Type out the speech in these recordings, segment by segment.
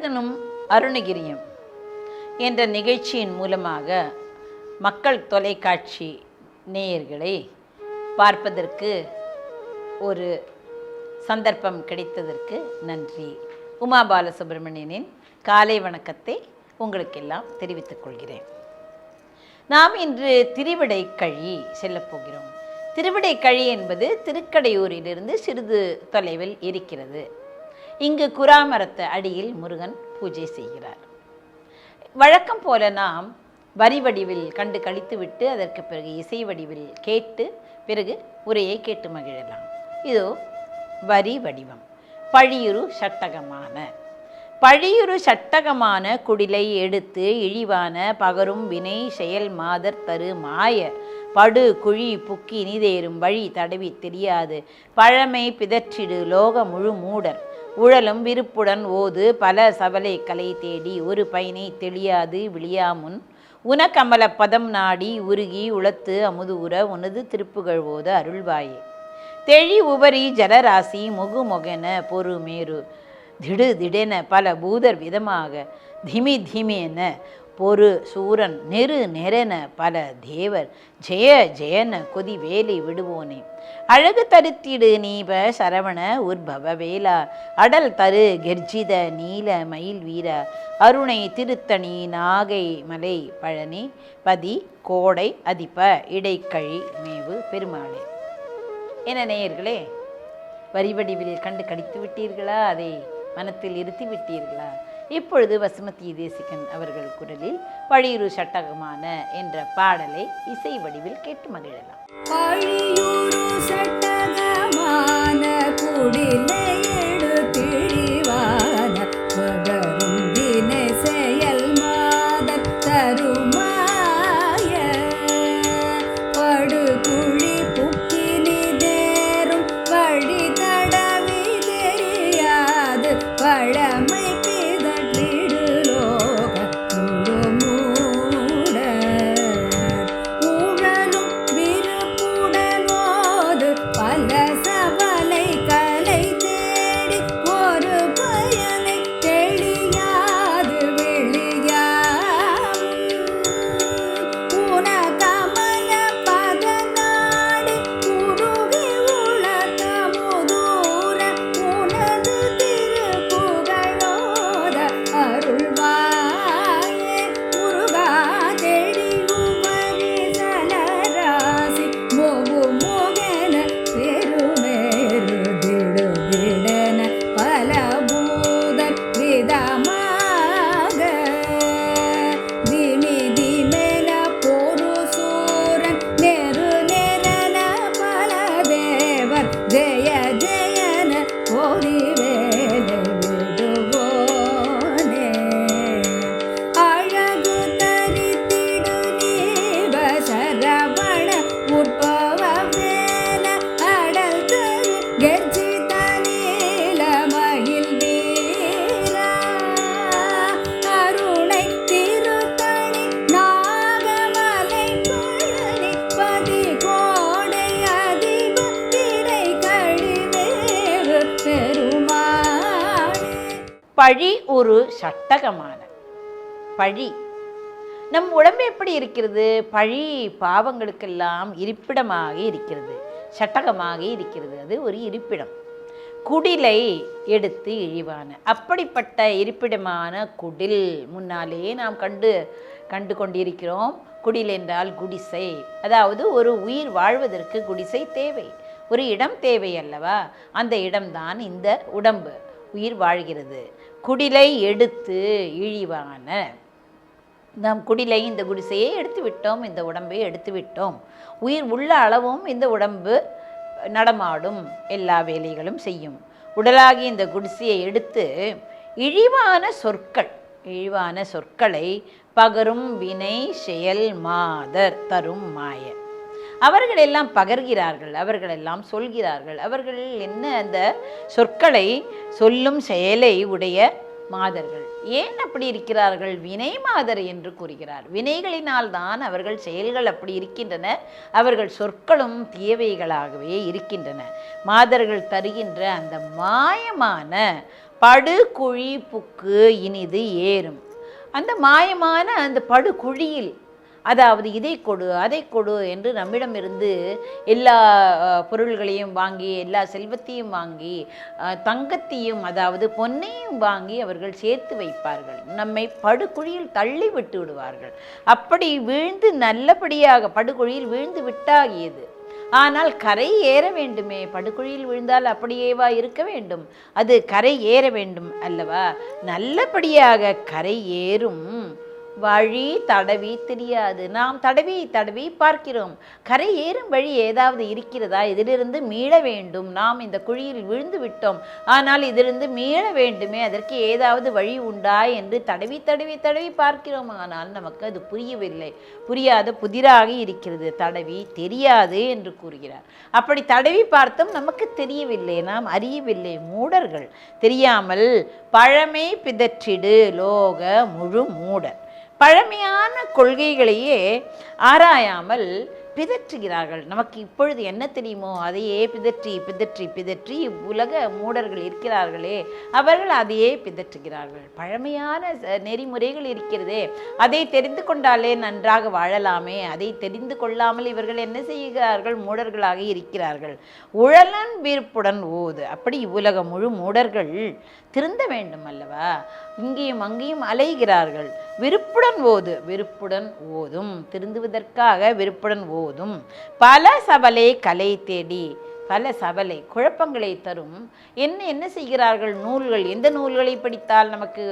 அழகனும் அருணகிரியும் என்ற நிகழ்ச்சியின் மூலமாக மக்கள் தொலைக்காட்சி நேயர்களை பார்ப்பதற்கு ஒரு சந்தர்ப்பம் கிடைத்ததற்கு நன்றி. உமா பாலசுப்ரமணியனின் காலை வணக்கத்தை உங்களுக்கெல்லாம் தெரிவித்துக் கொள்கிறேன். நாம் இன்று திருவிடை கழி செல்லப்போகிறோம் திருவிடை கழி என்பது திருக்கடையூரிலிருந்து சிறிது தொலைவில் இருக்கிறது. இங்கு குராமரத்த அடியில் முருகன் பூஜை செய்கிறார். வழக்கம் போல நாம் வரி வடிவில் கண்டு கழித்துவிட்டு அதற்கு பிறகு இசை வடிவில் கேட்டு பிறகு உரையை கேட்டு மகிழலாம். இதோ வரி வடிவம். பழியுரு சட்டகமான. பழியுரு சட்டகமான குடிலை எடுத்து இழிவான பகரும் வினை செயல் மாதர் தரு மாய. படு குழி புக்கி நிதேறும் வழி தடவி தெரியாது. பழமை பிதற்றிடு லோக முழு மூடர். உழலும் விருப்புடன் ஓது பல சபலை கலை தேடி ஒரு பயனை தெளியாது விழியாமுன். உனக்கமல பதம் நாடி உருகி உளத்து அமுது உற உனது திருப்புகழ் ஓத அருள்வாயே. தெழி உபரி ஜலராசி முகுமொகென பொறுமேறு திடு திடென பல பூதர் விதமாக. திமி திமேன பொறு சூரன் நெரு நெரென பல தேவர் ஜெய ஜெயன கொதி வேலை விடுவோனே. அழகு தருத்திடு நீப சரவண உற்பவ வேலா அடல் தரு கெர்ஜித நீல மயில் வீர அருணை திருத்தணி நாகை மலை பழனி பதி கோடை அதிப இடைக்கழி மேவு பெருமாளே. என நேயர்களே வரி வடிவில் கண்டு கடித்து விட்டீர்களா? அதை மனத்தில் இருத்தி விட்டீர்களா? இப்பொழுது வசுமதி தேசிகன் அவர்கள் குரலில் பழியுரு சட்டகமான என்ற பாடலை இசை வடிவில் கேட்டு மகிழலாம். சட்டகமான குடிலை ஒரு சட்டகமான பழி. நம் உடம்பு எப்படி இருக்கிறது? பழி பாவங்களுக்கெல்லாம் இருப்பிடமாக இருக்கிறது. சட்டகமாக இருக்கிறது. அது ஒரு இருப்பிடம். குடிலை எடுத்து இழிவான. அப்படிப்பட்ட இருப்பிடமான குடில் முன்னாலே நாம் கண்டு கண்டு கொண்டிருக்கிறோம். குடில் என்றால் குடிசை. அதாவது ஒரு உயிர் வாழ்வதற்கு குடிசை தேவை. ஒரு இடம் தேவை அல்லவா? அந்த இடம்தான் இந்த உடம்பு. உயிர் வாழ்கிறது. குடிலை எடுத்து இழிவான. நாம் குடிலை இந்த குடிசையை எடுத்து விட்டோம் இந்த உடம்பை எடுத்து விட்டோம். உயிர் உள்ள அளவும் இந்த உடம்பு நடமாடும் எல்லா வேலைகளும் செய்யும். உடலாகி இந்த குடிசையை எடுத்து இழிவான சொற்கள் இழிவான சொற்களை பகரும் வினை செயல் மாதர் தரும் மாய. அவர்கள் எல்லாம் பகர்கிறார்கள் அவர்கள் எல்லாம் சொல்கிறார்கள். அவர்கள் என்ன அந்த சொற்களை சொல்லும் செயலை உடைய மாதர்கள்? ஏன் அப்படி இருக்கிறார்கள்? வினை மாதர் என்று கூறுகிறார். வினைகளினால் தான் அவர்கள் செயல்கள் அப்படி இருக்கின்றன. அவர்கள் சொற்களும் தீயவைகளாகவே இருக்கின்றன. மாதர்கள் தருகின்ற அந்த மாயமான படுகுழி புக்கு இனிது ஏறும். அந்த மாயமான அந்த படுகுழியில் அதாவது இதை கொடு அதை கொடு என்று நம்மிடமிருந்து எல்லா பொருள்களையும் வாங்கி எல்லா செல்வத்தையும் வாங்கி தங்கத்தையும் அதாவது பொன்னையும் வாங்கி அவர்கள் சேர்த்து வைப்பார்கள். நம்மை படுகுழியில் தள்ளி விட்டு விடுவார்கள். அப்படி வீழ்ந்து நல்லபடியாக படுகுழியில் வீழ்ந்து விட்டாகியது. ஆனால் கரை ஏற வேண்டுமே. படுகுழியில் விழுந்தால் அப்படியேவா இருக்க வேண்டும்? அது கரை ஏற வேண்டும் அல்லவா? நல்லபடியாக கரை ஏறும். வழி தடவி தெரியாது. நாம் தடவி தடவி பார்க்கிறோம். கரை ஏறும் வழி ஏதாவது இருக்கிறதா? இதிலிருந்து மீள வேண்டும்? நாம் இந்த குழியில் விழுந்து விட்டோம். ஆனால் இதிலிருந்து மீள வேண்டுமே? அதற்கு ஏதாவது வழி உண்டா? என்று தடவி தடவி தடவி பார்க்கிறோம். ஆனால் நமக்கு அது புரியவில்லை. புரியாத புதிராக இருக்கிறது. தடவி தெரியாது என்று கூறுகிறார். அப்படி தடவி பார்த்தும். நமக்கு தெரியவில்லை. நாம் அறியவில்லை. மூடர்கள் தெரியாமல் பழமை பிதற்றிடு. லோக முழு மூடர் பழமையான கொள்கைகளையே ஆராயாமல் பிதற்றுகிறார்கள். நமக்கு இப்பொழுது என்ன தெரியுமோ? அதையே பிதற்றி பிதற்றி பிதற்றி உலக மூடர்கள் இருக்கிறார்களே. அவர்கள் அதையே பிதற்றுகிறார்கள். பழமையான நெறிமுறைகள் இருக்கிறதே. அதை தெரிந்து கொண்டாலே நன்றாக வாழலாமே. அதை தெரிந்து கொள்ளாமல் இவர்கள் என்ன செய்கிறார்கள்? மூடர்களாக இருக்கிறார்கள். உழலன் வீர்ப்புடன் ஓது. அப்படி உலகம் முழு மூடர்கள் திருந்த வேண்டும் அல்லவா இங்கேயும் அங்கேயும் அலைகிறார்கள். விருப்புடன் ஓது விருப்புடன் ஓதும். திருந்துவதற்காக விருப்புடன் ஓதும். பல சபலை கலை தேடி பல சபலை குழப்பங்களை தரும். என்ன என்ன செய்கிறார்கள் நூல்கள்? எந்த நூல்களை படித்தால் நமக்கு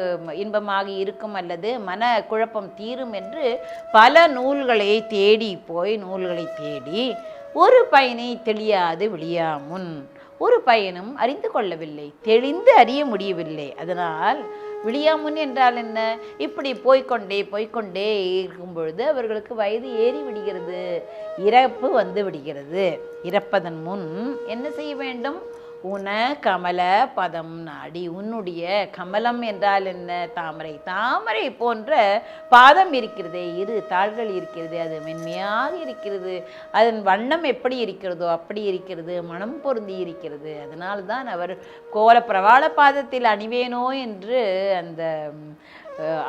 இன்பமாக இருக்கும் அல்லது மன குழப்பம் தீரும் என்று பல நூல்களை தேடி போய் நூல்களை தேடி ஒரு பயனை தெளியாது விழியாமுன். ஒரு பயனும் அறிந்து கொள்ளவில்லை தெளிந்து அறிய முடியவில்லை. அதனால் விழியாமுன் என்றால் என்ன? இப்படி போய்க்கொண்டே போய்க்கொண்டே இருக்கும் பொழுது அவர்களுக்கு வயது ஏறி விடுகிறது. இறப்பு வந்து விடுகிறது. இறப்பதன் முன் என்ன செய்ய வேண்டும்? உன கமல பதம் நாடி உன்னுடைய கமலம் என்றால் என்ன? தாமரை. தாமரை போன்ற பாதம் இருக்கிறதே இரு தாள்கள் இருக்கிறது அது மென்மையாக இருக்கிறது. அதன் வண்ணம் எப்படி இருக்கிறதோ அப்படி இருக்கிறது. மனம் பொருந்தி இருக்கிறது. அதனால்தான் அவர் கோல பிரவாள பாதத்தில் அணிவேனோ என்று அந்த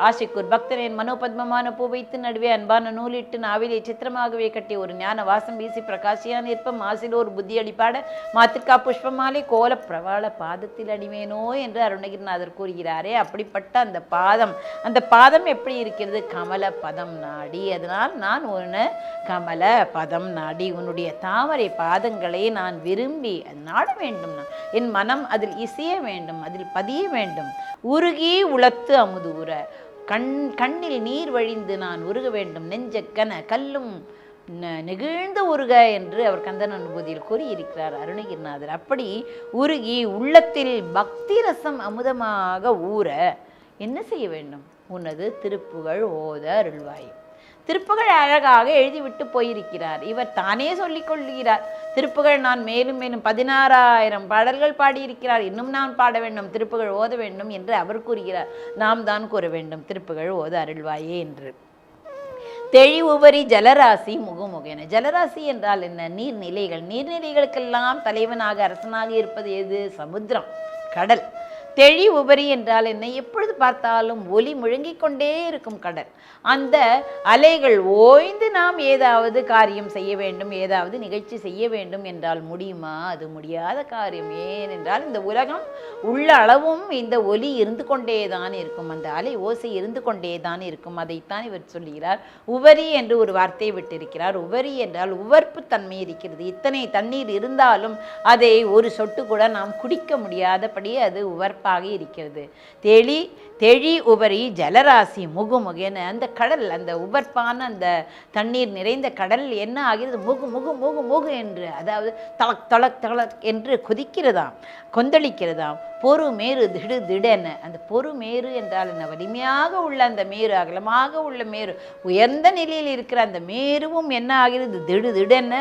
ஆசைக்குர் பக்தனின் மனோபத்மமான பூ வைத்து நடுவே அன்பான நூலிட்டு நாவிலே சித்திரமாகவே கட்டி ஒரு ஞான வாசம் வீசி பிரகாசியான நிற்பம். மாசில் ஒரு புத்தி அடிப்பாட மாத்திருக்கா புஷ்பமாலை கோல பிரவாள பாதத்தில் அடிவேனோ என்று அருணகிரிநாதர் கூறுகிறாரே. அப்படிப்பட்ட அந்த பாதம் அந்த பாதம் எப்படி இருக்கிறது? கமல பதம் நாடி அதனால் நான் உன்னை கமல பதம் நாடி உன்னுடைய தாமரை பாதங்களை நான் விரும்பி நாட வேண்டும். நான் என் மனம் அதில் இசைய வேண்டும் அதில் பதிய வேண்டும். உருகி உளத்து அமுது உர கண் கண்ணில் நீர் வழிந்து நான் உருக வேண்டும். நெஞ்சக்கன கல்லும் ந- நெகிழ்ந்து உருக என்று அவர் கந்தன் அனுபூதியில் கூறியிருக்கிறார் அருணகிரிநாதர். அப்படி உருகி உள்ளத்தில் பக்தி ரசம் அமுதமாக ஊற என்ன செய்ய வேண்டும்? உனது திருப்புகழ் ஓத அருள்வாய். திருப்புகழ் அழகாக எழுதிவிட்டு போயிருக்கிறார். இவர் தானே சொல்லிக் கொள்கிறார். திருப்புகழ் நான் மேலும் மேலும் பதினாறாயிரம் பாடல்கள் பாடியிருக்கிறார். இன்னும் நான் பாட வேண்டும். திருப்புகழ் ஓத வேண்டும் என்று அவர் கூறுகிறார். நாம் தான் கூற வேண்டும். திருப்புகழ் ஓத அருள்வாயே என்று. தெளிவுபரி ஜலராசி முகமுகென. ஜலராசி என்றால் என்ன? நீர்நிலைகள். நீர்நிலைகளுக்கெல்லாம் தலைவனாக அரசனாக இருப்பது எது? சமுத்திரம். கடல். தெளி உபரி என்றால் என்ன? எப்பொழுது பார்த்தாலும் ஒலி முழங்கிக் கொண்டே இருக்கும் கடல். அந்த அலைகள் ஓய்ந்து நாம் ஏதாவது காரியம் செய்ய வேண்டும் ஏதாவது நிகழ்ச்சி செய்ய வேண்டும் என்றால் முடியுமா? அது முடியாத காரியம். ஏனென்றால் இந்த உலகம் உள்ள அளவும் இந்த ஒலி இருந்து கொண்டே தான் இருக்கும். அந்த அலை ஓசை இருந்து கொண்டே தான் இருக்கும். அதைத்தான் இவர் சொல்லுகிறார். உபரி என்று ஒரு வார்த்தையை விட்டிருக்கிறார். உபரி என்றால் உவர்ப்பு தன்மை இருக்கிறது. இத்தனை தண்ணீர் இருந்தாலும் அதை ஒரு சொட்டு கூட நாம் குடிக்க முடியாதபடி அது சிறப்பாக இருக்கிறது. தெளி தெழி உபரி ஜலராசி முகுமுகன்னு அந்த கடல் அந்த உபர்ப்பான அந்த தண்ணீர் நிறைந்த கடல் என்ன ஆகிறது? முகு முகு முகு முகு என்று அதாவது தளக் தளக் தளக் என்று கொதிக்கிறதாம் கொந்தளிக்கிறதாம். பொறு மேரு திடு திடென. அந்த பொறு மேரு என்றால் என்ன? வலிமையாக உள்ள அந்த மேரு அகலமாக உள்ள மேரு உயர்ந்த நிலையில் இருக்கிற அந்த மேருவும் என்ன ஆகிறது? திடு திடென.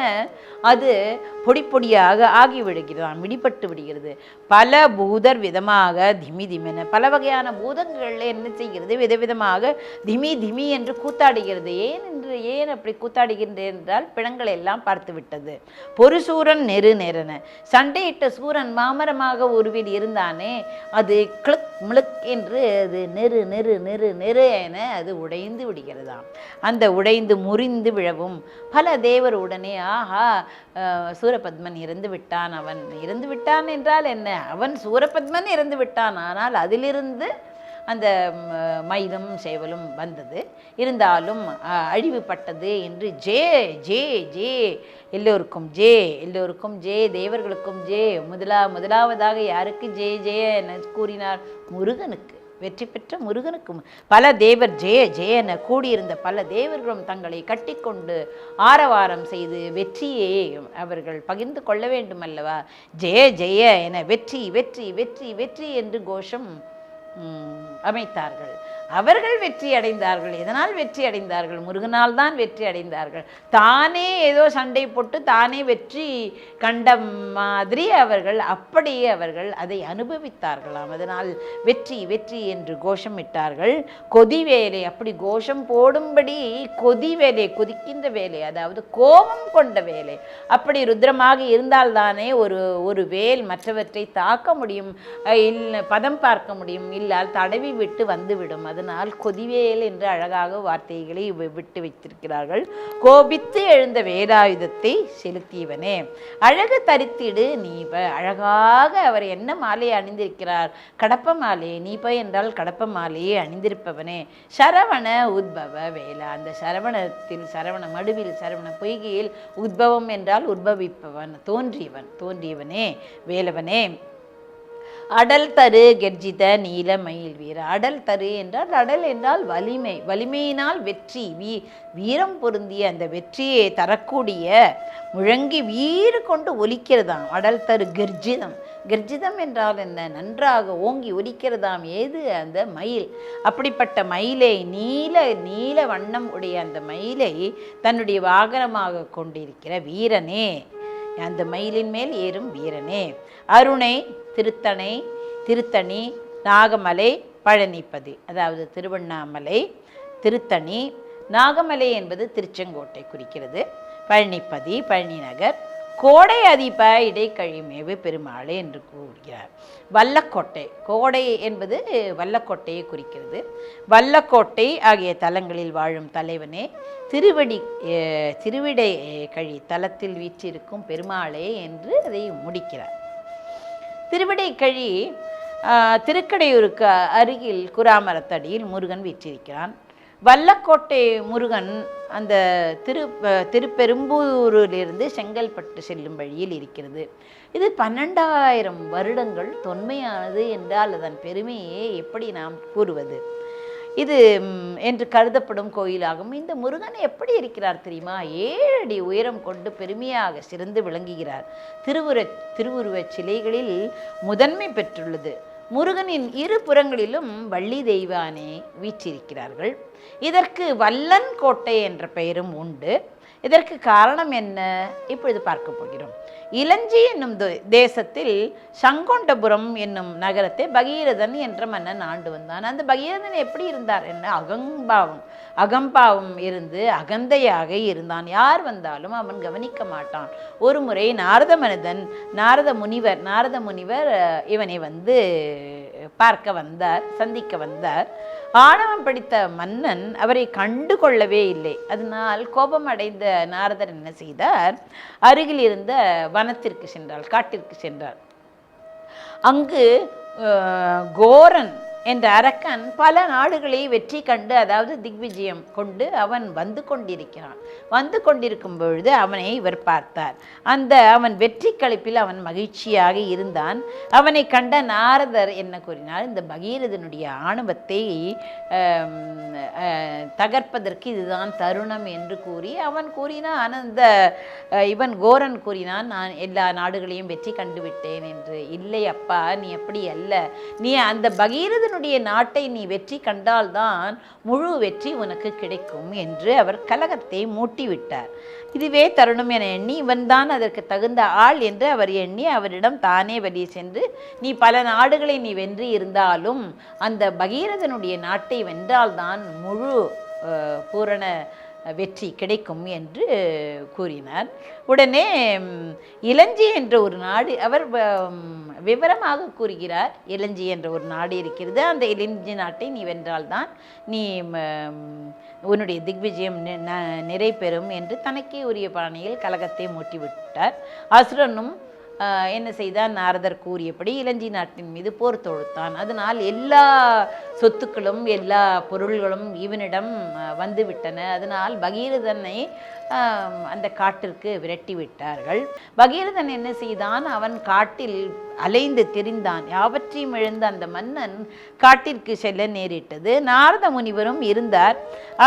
அது பொடி பொடியாக ஆகி விடுகிறதாம் விடிபட்டு விடுகிறது. பல பூதர் விதமாக திமி திமென. பல வகையான பூதங்கள் மிருகங்கள் என்ன செய்கிறது? விதவிதமாக திமி திமி என்று கூத்தாடுகிறது. ஏன் என்று ஏன் அப்படி கூத்தாடுகின்றேன் என்றால் பிணங்களை எல்லாம் பார்த்து விட்டது. பொறுசூரன் நெரு நெருன சண்டையிட்ட சூரன் மாமரமாக உருவில் இருந்தானே அது கிளுக் மிளுக் என்று அது நெரு நெரு நெரு நெரு என அது உடைந்து விடுகிறதாம். அந்த உடைந்து முறிந்து விழவும் பல தேவர் உடனே ஆஹா சூரபத்மன் இறந்து விட்டான் அவன். இறந்து விட்டான் என்றால் என்ன? அவன் சூரபத்மன் இறந்து விட்டான். ஆனால் அதிலிருந்து அந்த மயிலும் சேவலும் வந்தது. இருந்தாலும் அழிவுபட்டது என்று ஜே ஜே ஜே எல்லோருக்கும் ஜே எல்லோருக்கும் ஜே தேவர்களுக்கும் ஜே முதலா முதலாவதாக யாருக்கு ஜே ஜே என கூறினார்? முருகனுக்கு. வெற்றி பெற்ற முருகனுக்கும். பல தேவர் ஜெய ஜெய என கூடியிருந்த பல தேவர்களும் தங்களை கட்டிக்கொண்டு ஆரவாரம் செய்து வெற்றியை அவர்கள் பகிர்ந்து கொள்ள வேண்டும் அல்லவா ஜெய ஜெய என வெற்றி வெற்றி வெற்றி வெற்றி என்று கோஷம் அமைத்தார்கள். அவர்கள் வெற்றி அடைந்தார்கள். எதனால் வெற்றி அடைந்தார்கள்? முருகனால் தான் வெற்றி அடைந்தார்கள். தானே ஏதோ சண்டை போட்டு தானே வெற்றி கண்ட மாதிரி அவர்கள் அப்படியே அவர்கள் அதை அனுபவித்தார்களாம். அதனால் வெற்றி வெற்றி என்று கோஷமிட்டார்கள். கொதி வேலை அப்படி கோஷம் போடும்படி கொதி வேலை கொதிக்கின்ற வேலை அதாவது கோபம் கொண்ட வேலை. அப்படி ருத்ரமாக இருந்தால்தானே ஒரு ஒரு வேல் மற்றவற்றை தாக்க முடியும். அஹ் பதம் பார்க்க முடியும். இல்லால் தடவி விட்டு வந்துவிடும். அது அதனால் கொதிவேல் என்று அழகாக வார்த்தைகளை விட்டு வைத்திருக்கிறார்கள். கோபித்து எழுந்த வேலாயுதத்தை செலுத்தியவனே. அழகு தரித்திடு நீப. அழகாக அவர் என்ன மாலை அணிந்திருக்கிறார்? கடப்ப மாலை நீப என்றால் கடப்ப மாலையை அணிந்திருப்பவனே. சரவண உத்பவ வேலா அந்த சரவணத்தில் சரவண மடுவில் சரவண பொய்கையில் உத்பவம் என்றால் உத்பவிப்பவன் தோன்றியவன் தோன்றியவனே வேலவனே. அடல் தரு கெர்ஜித நீல மயில் வீர. அடல் தரு என்றால் அடல் என்றால் வலிமை. வலிமையினால் வெற்றி. வீ வீரம் பொருந்திய அந்த வெற்றியை தரக்கூடிய முழங்கி வீறு கொண்டு ஒலிக்கிறதாம். அடல் தரு கெர்ஜிதம். கெர்ஜிதம் என்றால் என்ன? நன்றாக ஓங்கி ஒலிக்கிறதாம். ஏது? அந்த மயில். அப்படிப்பட்ட மயிலை நீல நீல வண்ணம் உடைய அந்த மயிலை தன்னுடைய வாகனமாக கொண்டிருக்கிற வீரனே. அந்த மயிலின் மேல் ஏறும் வீரனே. அருணை திருத்தணை திருத்தணி நாகமலை பழனிப்பதி. அதாவது திருவண்ணாமலை திருத்தணி நாகமலை என்பது திருச்செங்கோட்டை குறிக்கிறது. பழனிப்பதி பழனி நகர் கோடை அதிப இடைக்கழிமேவு பெருமாளே என்று கூறுகிறார். வல்லக்கோட்டை கோடை என்பது வல்லக்கோட்டையை குறிக்கிறது. வல்லக்கோட்டை ஆகிய தலங்களில் வாழும் தலைவனே திருவடி திருவிடை கழி தலத்தில் வீற்றிருக்கும் பெருமாளே என்று அதை முடிக்கிறார். திருவிடைக்கழி திருக்கடையூருக்கு அருகில் குராமரத்தடியில் முருகன் வீற்றிருக்கிறான். வல்லக்கோட்டை முருகன் அந்த திரு திருப்பெரும்பூரிலிருந்து செங்கல்பட்டு செல்லும் வழியில் இருக்கிறது. இது பன்னெண்டாயிரம் வருடங்கள் தொன்மையானது என்றால் அதன் பெருமையை எப்படி நாம் கூறுவது? இது என்று கருதப்படும் கோயிலாகும். இந்த முருகன் எப்படி இருக்கிறார் தெரியுமா? ஏழு அடி உயரம் கொண்டு பெருமையாக சிறந்து விளங்குகிறார். திருவுர திருவுருவச் சிலைகளில் முதன்மை பெற்றுள்ளது. முருகனின் இரு புறங்களிலும் வள்ளி தெய்வானே வீற்றிருக்கிறார்கள். இதற்கு வல்லன் கோட்டை என்ற பெயரும் உண்டு. இதற்கு காரணம் என்ன? இப்பொழுது பார்க்க போகிறோம். இலஞ்சி என்னும் தே- தேசத்தில் சங்கொண்டபுரம் என்னும் நகரத்தை பகீரதன் என்ற மன்னன் ஆண்டு வந்தான். அந்த பகீரதன் எப்படி இருந்தார் என்ன அகம்பாவம் அகம்பாவம் இருந்து அகந்தையாக இருந்தான். யார் வந்தாலும் அவன் கவனிக்க மாட்டான். ஒரு முறை நாரத மனிதன் நாரத முனிவர் நாரத முனிவர் இவனை வந்து பார்க்க வந்தார் சந்திக்க வந்தார். ஆணவம் பிடித்த மன்னன் அவரை கண்டு கொள்ளவே இல்லை. அதனால் கோபம் அடைந்த நாரதர் என்ன செய்தார்? அருகில் இருந்த வனத்திற்கு சென்றார் காட்டிற்கு சென்றார். அங்கு கோரன் என்ற அரக்கன் பல நாடுகளை வெற்றி கண்டு அதாவது திக்விஜயம் கொண்டு அவன் வந்து கொண்டிருக்கிறான். வந்து கொண்டிருக்கும் பொழுது அவனை இவர் பார்த்தார். அந்த அவன் வெற்றி களிப்பில் அவன் மகிழ்ச்சியாக இருந்தான். அவனை கண்ட நாரதர் என்ன கூறினார்? இந்த பகீரதனுடைய ஆணவத்தை தகர்ப்பதற்கு இதுதான் தருணம் என்று கூறி அவன் கூறினான். அந்த இவன் கோரன் கூறினான் நான் எல்லா நாடுகளையும் வெற்றி கண்டு விட்டேன் என்று. இல்லை அப்பா நீ அப்படி அல்ல. நீ அந்த பகீரத பகீரதனுடைய நாட்டை நீ வெற்றி கண்டால்தான் முழு வெற்றி உனக்கு கிடைக்கும் என்று அவர் கலகத்தை மூட்டிவிட்டார். இதுவே தருணம் என எண்ணி இவன்தான் அதற்கு தகுந்த ஆள் என்று அவர் எண்ணி அவரிடம் தானே வெளியே சென்று நீ பல நாடுகளை நீ வென்று இருந்தாலும் அந்த பகீரதனுடைய நாட்டை வென்றால்தான் முழு பூரண வெற்றி கிடைக்கும் என்று கூறினார். உடனே இலஞ்சி என்ற ஒரு நாடு அவர் வ- விவரமாக கூறுகிறார் இலஞ்சி என்ற ஒரு நாடு இருக்கிறது அந்த இலஞ்சி நாட்டை நீ வென்றால்தான் நீ உன்னுடைய திக்விஜயம் நிறைபெறும் ந- என்று தனக்கே உரிய பாணியில் கலகத்தை மூட்டிவிட்டார். அசுரனும் என்ன செய்தான்? நாரதர் கூறியபடி இலஞ்சி நாட்டின் மீது போர் தொழுத்தான் அதனால் எல்லா சொத்துக்களும் எல்லா பொருள்களும் இவனிடம் வந்துவிட்டன. அதனால் பகீரதனை அந்த காட்டிற்கு விரட்டி விட்டார்கள். பகீரதன் என்ன செய்தான்? அவன் காட்டில் அலைந்து திரிந்தான். யாவற்றையும் இழந்த அந்த மன்னன் காட்டிற்கு செல்ல நேரிட்டது. நாரத முனிவரும் இருந்தார்.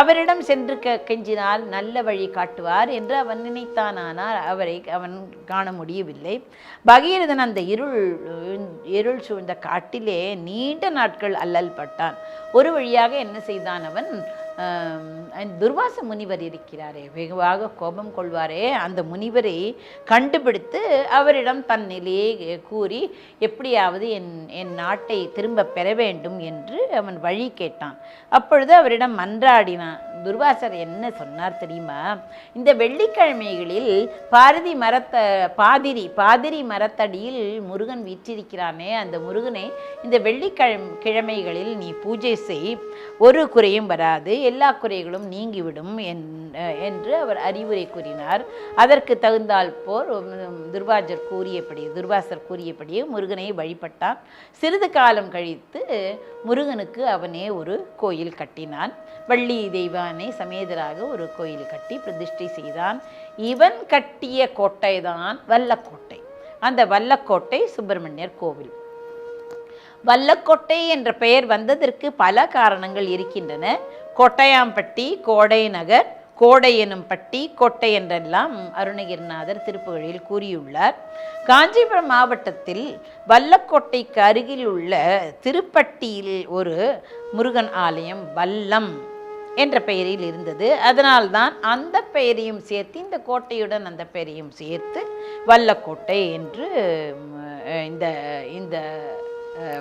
அவரிடம் சென்று க கெஞ்சினால் நல்ல வழி காட்டுவார் என்று அவன் நினைத்தான் ஆனால் அவரை அவன் காண முடியவில்லை. பகீரதன் அந்த இருள் இருள் சூழ்ந்த காட்டிலே நீண்ட நாட்கள் அல்லல் பட்டான் ஒரு வழியாக என்ன செய்தான் அவன்? துர்வாச முனிவர் இருக்கிறாரே வெகுவாக கோபம் கொள்வாரே. அந்த முனிவரை கண்டுபிடித்து அவரிடம் தன் நிலையை கூறி எப்படியாவது என் என் நாட்டை திரும்ப பெற வேண்டும் என்று அவன் வழி கேட்டான். அப்பொழுது அவரிடம் மன்றாடினான் துர்வாசர் என்ன சொன்னார் தெரியுமா? இந்த வெள்ளிக்கிழமைகளில் பாரதி மரத்த பாதிரி பாதிரி மரத்தடியில் முருகன் வீற்றிருக்கிறானே. அந்த முருகனை இந்த வெள்ளிக்கிழமை கிழமைகளில் நீ பூஜை செய் ஒரு குறையும் வராது. எல்லா குறைகளும் நீங்கிவிடும் என்று அவர் அறிவுரை கூறினார். அதற்கு தகுந்தால் போர் துர்வாஜர் கூறியபடி துர்வாசர் கூறியபடியே முருகனை வழிபட்டான். சிறிது காலம் கழித்து முருகனுக்கு அவனே ஒரு கோயில் கட்டினான். வள்ளி தெய்வானை சமேதராக ஒரு கோயில் கட்டி பிரதிஷ்டை செய்தான். இவன் கட்டிய கோட்டைதான் வல்லக்கோட்டை. அந்த வல்லக்கோட்டை சுப்பிரமணியர் கோவில். வல்லக்கோட்டை என்ற பெயர் வந்ததற்கு பல காரணங்கள் இருக்கின்றன. கோட்டையாம்பட்டி கோடை நகர் கோடை எனும் பட்டி கோட்டை என்றெல்லாம் அருணகிரிநாதர் திருப்புகழில் கூறியுள்ளார். காஞ்சிபுரம் மாவட்டத்தில் வல்லக்கோட்டைக்கு அருகில் உள்ள திருப்பட்டியில் ஒரு முருகன் ஆலயம் வல்லம் என்ற பெயரில் இருந்தது. அதனால்தான் அந்த பெயரையும் சேர்த்து இந்த கோட்டையுடன் அந்த பெயரையும் சேர்த்து வல்லக்கோட்டை என்று இந்த இந்த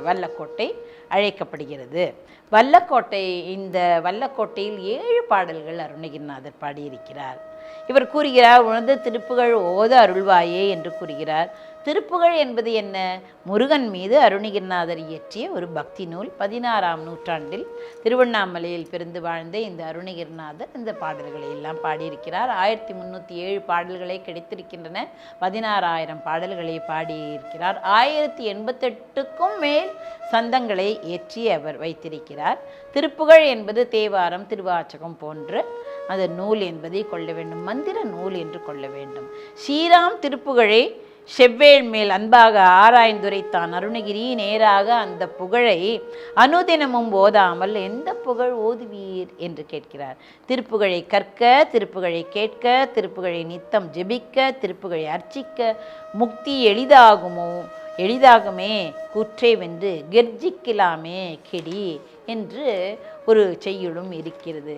வல்லக்கோட்டை அழைக்கப்படுகிறது. வல்லக்கோட்டை இந்த வல்லக்கோட்டையில் ஏழு பாடல்கள் அருணகிரிநாதர் பாடியிருக்கிறார். இவர் கூறுகிறார் உணர்ந்த திருப்புகழ் ஓத அருள்வாயே என்று கூறுகிறார். திருப்புகழ் என்பது என்ன? முருகன் மீது அருணகிரிநாதர் இயற்றிய ஒரு பக்தி நூல் பதினாறாம் நூற்றாண்டில் திருவண்ணாமலையில் பிறந்து வாழ்ந்த இந்த அருணகிரிநாதர் இந்த பாடல்களை எல்லாம் பாடியிருக்கிறார். ஆயிரத்தி முந்நூற்றி ஏழு பாடல்களை கிடைத்திருக்கின்றன. பதினாறாயிரம் பாடல்களை பாடியிருக்கிறார். ஆயிரத்தி எண்பத்தெட்டுக்கும் மேல் சந்தங்களை ஏற்றி அவர் வைத்திருக்கிறார். திருப்புகழ் என்பது தேவாரம் திருவாச்சகம் போன்று அது நூல் என்பதை கொள்ள வேண்டும் மந்திர நூல் என்று கொள்ள வேண்டும். ஸ்ரீராம் திருப்புகழை செவ்வேள் மேல் அன்பாக ஆராய்ந்துரைத்தான் அருணகிரி நேராக அந்த புகழை அனுதினமும் ஓதாமல் எந்த புகழ் ஓதுவீர்? என்று கேட்கிறார். திருப்புகழை கற்க திருப்புகழை கேட்க திருப்புகழை நித்தம் ஜெபிக்க திருப்புகழை அர்ச்சிக்க முக்தி எளிதாகுமோ? எளிதாகுமே கூற்றே வென்று கெர்ஜிக்கலாமே கெடி? என்று ஒரு செய்யுளும் இருக்கிறது.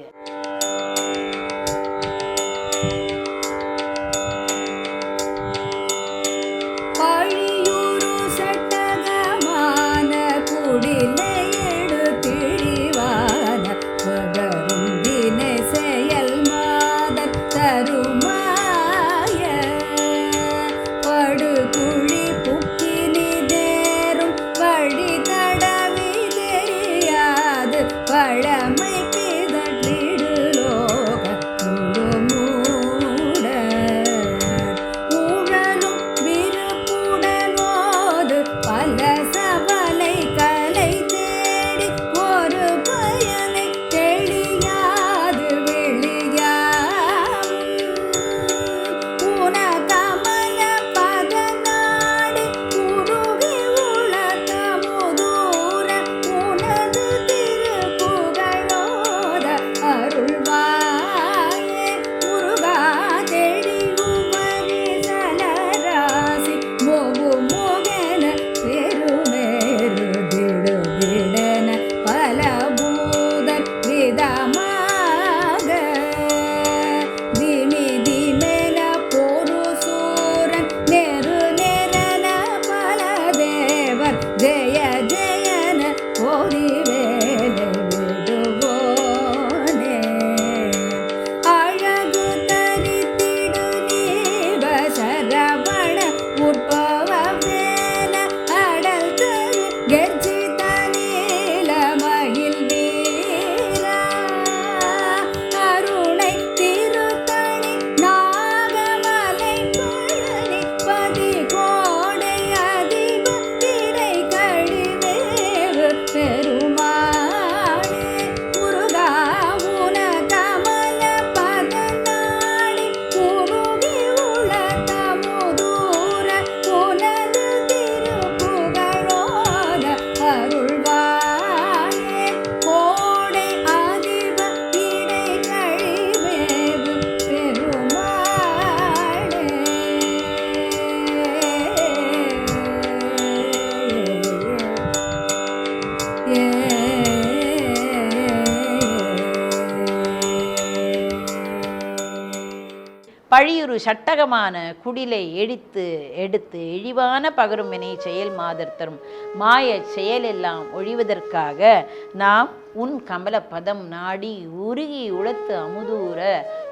பழியுறு சட்டகமான குடிலை எடித்து எடுத்து இழிவான பகருமெனை செயல் மாதர் தரும். மாய செயலெல்லாம் ஒழிவதற்காக நாம் உன் கமல பதம் நாடி உருகி உளத்து அமுதூர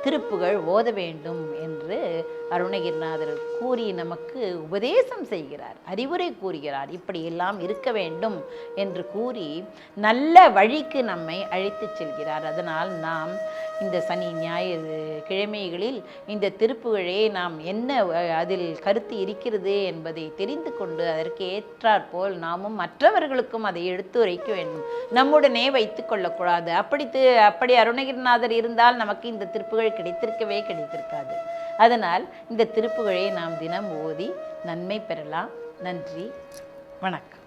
திருப்புகள் ஓத வேண்டும் என்று அருணகிரிநாதர் கூறி நமக்கு உபதேசம் செய்கிறார். அறிவுரை கூறுகிறார். இப்படியெல்லாம் இருக்க வேண்டும் என்று கூறி நல்ல வழிக்கு நம்மை அழைத்துச் செல்கிறார். அதனால் நாம் இந்த சனி ஞாயிறு கிழமைகளில் இந்த திருப்புகழே நாம் என்ன அஹ், அதில் கருத்து இருக்கிறது என்பதை தெரிந்து கொண்டு அதற்கு ஏற்றாற்போல் நாமும் மற்றவர்களுக்கும் அதை எடுத்துரைக்க வேண்டும். நம்முடனே வைத்து கொள்ளக்கூடாது. அப்படி அப்படி அருணகிரிநாதர் இருந்தால் நமக்கு இந்த திருப்புகழ் கிடைத்திருக்கவே கிடைத்திருக்காது. அதனால் இந்த திருப்புகழை நாம் தினம் ஓதி நன்மை பெறலாம். நன்றி. வணக்கம்.